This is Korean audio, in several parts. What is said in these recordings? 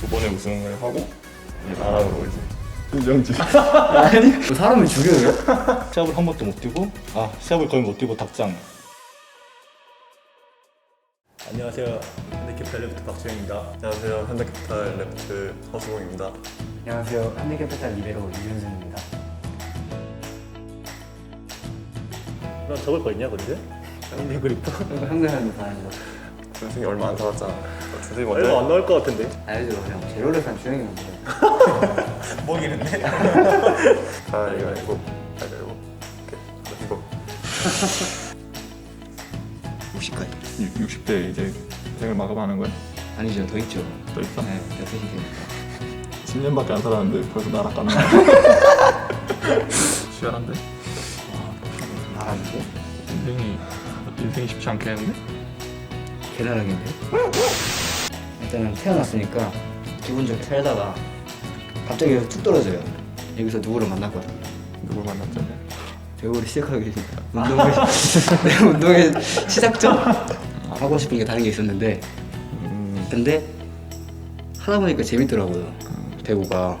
두 번의 우승을 하고 이제 나락으로 이제 신정지. 아니 사람을 죽여요? 시합을 한 번도 못 뛰고? 아 시합을 거의 못 뛰고 닭장. 안녕하세요. 현대캐피탈 레프트 박주영입니다. 안녕하세요. 현대캐피탈 레프트 허수봉입니다. 안녕하세요. 한대캐피탈 리베로 이윤승입니다. 넌 적을 거 있냐 근데? 형님 그립도? 항상 반하죠 준승이 얼마 안 살았잖아. 준승이 얼마 안 먼저 나올 것 같은데? 알죠 그냥. 제로를 산 주영이 형들 모르겠는데? 가위바위보 가위바위보 오케이. 이거. 60까지. 60대 이제 생을 마감하는 거야? 아니죠 더 있죠. 또 있어? 네 6시 되니까 10년밖에 안 살았는데 벌써 나락가는 거야 치열한데? 나가는데? 인생이 인생이 쉽지 않겠는데? 개나락인데? 일단은 태어났으니까 기분 좋게 살다가 갑자기 여기서 툭 떨어져요. 여기서 누구를 만났거든요. 누굴 만났죠? 배우를 시작하기 운동을 내 운동의 시작점? 하고 싶은 게 다른 게 있었는데 음, 근데 하다 보니까 재밌더라고요 배구가.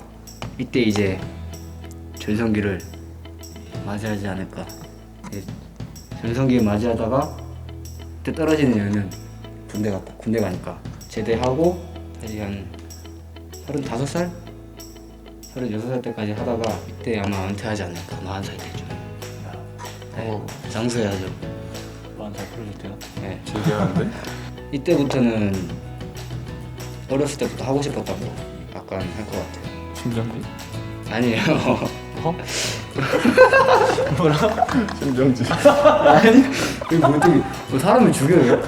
이때 이제 전성기를 맞이하지 않을까. 예, 전성기 맞이하다가 그때 떨어지는 이유는 군대 갔다 군대 가니까 제대하고 다시 한 35살? 36살 때까지 하다가 이때 아마 은퇴하지 않을까 40살 때쯤 네, 장수해야죠 난잘 풀어줄 때요 네. 기대하는데? 이때부터는 어렸을 때부터 하고 싶었다고 약간 할 것 같아요 심정지? 아니에요 어? 심정지 아니 이거 뭐 어떻게 뭐 사람을 죽여요?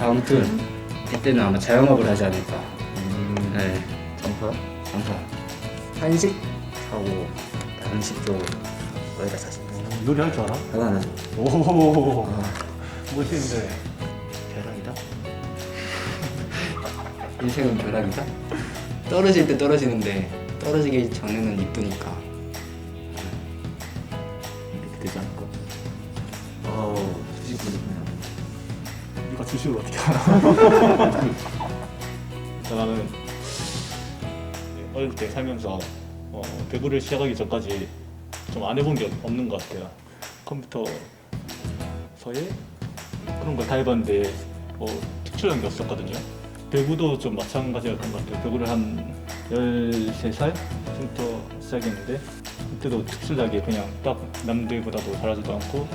아무튼 이때는 아마 자영업을 하지 않을까. 음, 네. 장사? 장사 한식? 하고 양식 쪽으로 거기다. 사실 요리할 줄 알아? 대단하죠 오 아, 멋있는데. 벼락이다? 인생은 벼락이다? 떨어질 때 떨어지는데 떨어지기 전에는 이쁘니까. 이렇게 되지 않을까 네가 주식을 어떻게 알아? 나는 어릴 때 살면서 어, 배구를 시작하기 전까지 좀 안 해본 게 없는 것 같아요. 컴퓨터서에 그런 걸 다 해봤는데 뭐 특출난 게 없었거든요. 배구도 좀 마찬가지였던 것 같아요. 배구를 한 13살부터 시작했는데 그때도 특출나게 그냥 딱 남들보다도 잘하지도 않고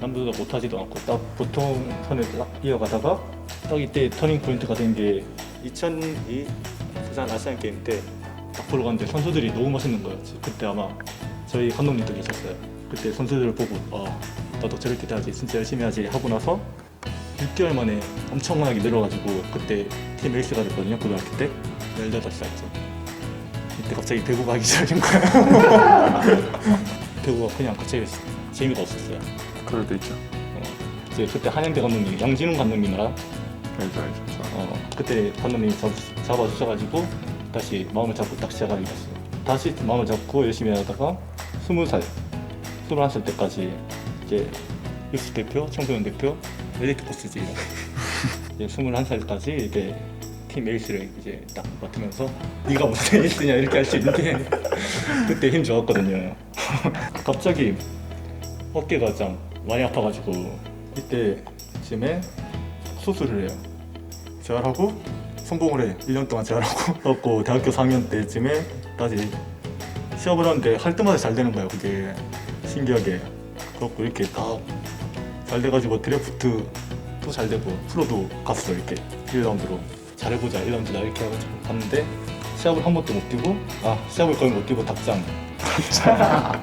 남들보다 못하지도 않고 딱 보통 선에 딱 이어가다가 딱 이때 터닝 포인트가 된 게 2002 부산 아시안 게임 때 딱 보러 갔는데 선수들이 너무 멋있는 거예요. 그때 아마 저희 감독님도 계셨어요. 그때 선수들을 보고 아 나도 저렇게 돼야지 진짜 열심히 해야지 하고 나서 6개월 만에 엄청나게 늘어가지고 그때 팀 에이스가 됐거든요 고등학교 때 18살이죠 이때 갑자기 배구가 하기 시작한 거야 배구가 그냥 갑자기 재미가 없었어요 그럴 때 있죠 어, 이제 그때 한양대 감독님 양진웅 감독님 알아? 알죠 알죠 어, 그때 감독님이 잡, 잡아주셔가지고 다시 마음을 잡고 딱 시작하게 됐어요. 다시 마음을 잡고 열심히 하다가 스무 살, 스물한 살 때까지 이제 유스 대표, 청소년 대표, 엘리트 코스지 이제 스물한 살까지 이렇게 팀 에이스를 이제 딱 맡으면서 네가 무슨 에이스냐 이렇게 할 수 있는데 그때 힘 좋았거든요. 갑자기 어깨가 좀 많이 아파가지고 이때쯤에 수술을 해요. 재활하고 성공을 해. 1년 동안 재활하고 그래갖고 대학교 4학년 때쯤에 다시 시합을 하는데 할 때마다 잘 되는 거예요. 그게 신기하게. 그래갖고 이렇게 다 잘 돼가지고 드래프트 또잘 되고 프로도 갔어 이렇게 1라운드로 잘해보자 1라운드다 이렇게 해가지고 갔는데 시합을 한 번도 못 뛰고 아 시합을 거의 못 뛰고 닭장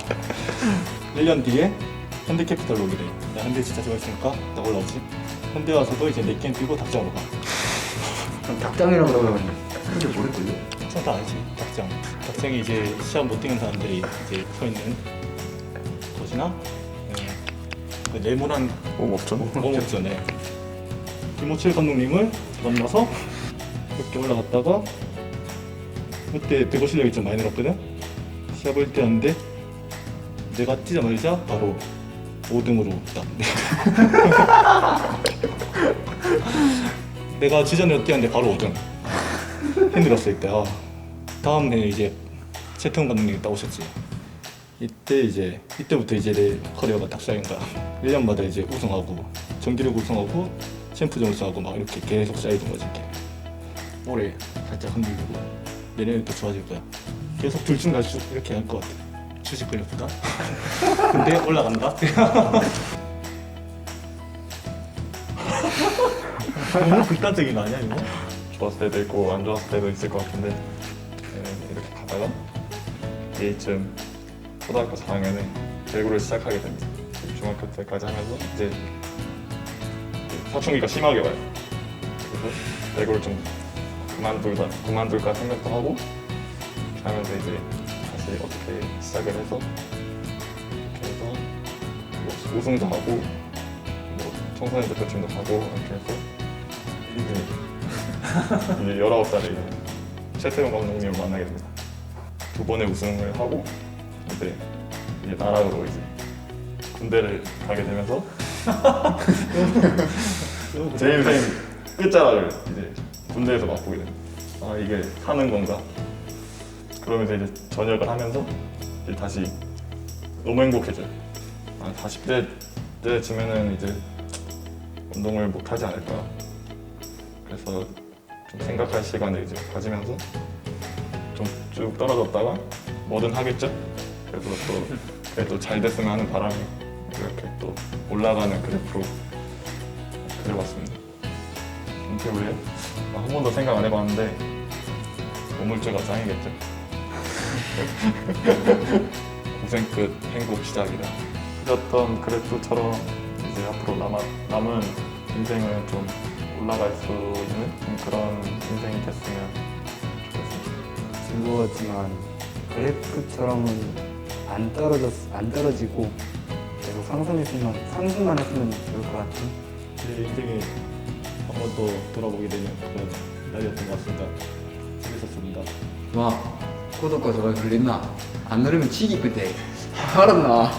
1년 뒤에 현대캐피탈로 오게 돼. 나 현대 진짜 좋아했으니까 나 올라오지. 현대 와서도 이제 네 게임 뛰고 닭장으로 가. 그럼 닭장이라고 그러면 사람들 모를걸요? 닭장 다 알지? 닭장. 닭장이 이제 시합 못 뛰는 사람들이 이제 서 있는 곳이나 예, 그 네모난 뭐 없죠? 공업전에 김호철 감독님을 만나서 이렇게 올라갔다가 그때 배구 실력이 좀 많이 늘었거든. 시합을 뛰었는데 내가 뛰자마자 바로 5등으로 딱. 내가 지전에 뛰었는데 바로 5등. 힘들었을 때 아, 다음 해 이제 최태원 감독님이 딱 오셨지. 이때 이제 이때부터 이제 내 커리어가 딱 시작인 거야. 1년마다 이제 우승하고 정기력 우승하고 챔프전 우승하고 막 이렇게 계속 쌓이던 거지. 올해 살짝 흔들리고 내년에 또 좋아질 거야. 계속 둘중갈쭉 이렇게 할 것 같아. 주식 걸려보다. 근데 올라간다. 너무 극단적인 거 아니야 이거? 좋았을 때도 있고 안 좋았을 때도 있을 것 같은데 네, 이렇게 가다가 이쯤 초등학교 4학년에 배구를 시작하게 됩니다. 중학교 때까지 하면서 이제 사춘기가 심하게 와요. 그래서 배구를 좀 그만둘다 그만둘까 생각도 하고 하면서 이제 다시 어떻게 시작을 해서 이렇게 해서 뭐 우승도 하고 뭐 청소년 대표팀도 가고 이렇게 해서 이제 이제 19살에 이제 최태용 감독님을 만나게 됩니다. 두 번의 우승을 하고 이제 이제 나락으로 이제 군대를 가게 되면서 제 인생 끝자락을 이제 군대에서 맛보게 됩니다. 아 이게 사는 건가? 그러면서 이제 전역을 하면서 이제 다시 너무 행복해져요. 아 40대 때쯤에는 이제 운동을 못 하지 않을까. 그래서 좀 생각할 시간을 이제 가지면서 좀 쭉 떨어졌다가 뭐든 하겠죠. 그래서 또 그래도 잘 됐으면 하는 바람에 이렇게 또 올라가는 그래프로 그려봤습니다. 인터뷰에 아, 한 번도 생각 안 해봤는데 우물쭈가 짱이겠죠. 고생 끝 행복 시작이다. 그렸던 그래프처럼 이제 앞으로 남아, 남은 인생을 좀 올라갈 수 있는 좀 그런 인생이 됐으면 좋겠습니다. 즐거웠지만 그래프처럼은 안 떨어졌 안 떨어지고 계속 상승했으면 상승만 했으면 좋을 것 같은 제 인생에 한 번 더 돌아보게 되는 그런 날이었던 것 같습니다. 재밌었습니다. 와 구독과 좋아요 눌렸나? 안 누르면 지기 그때 알았나?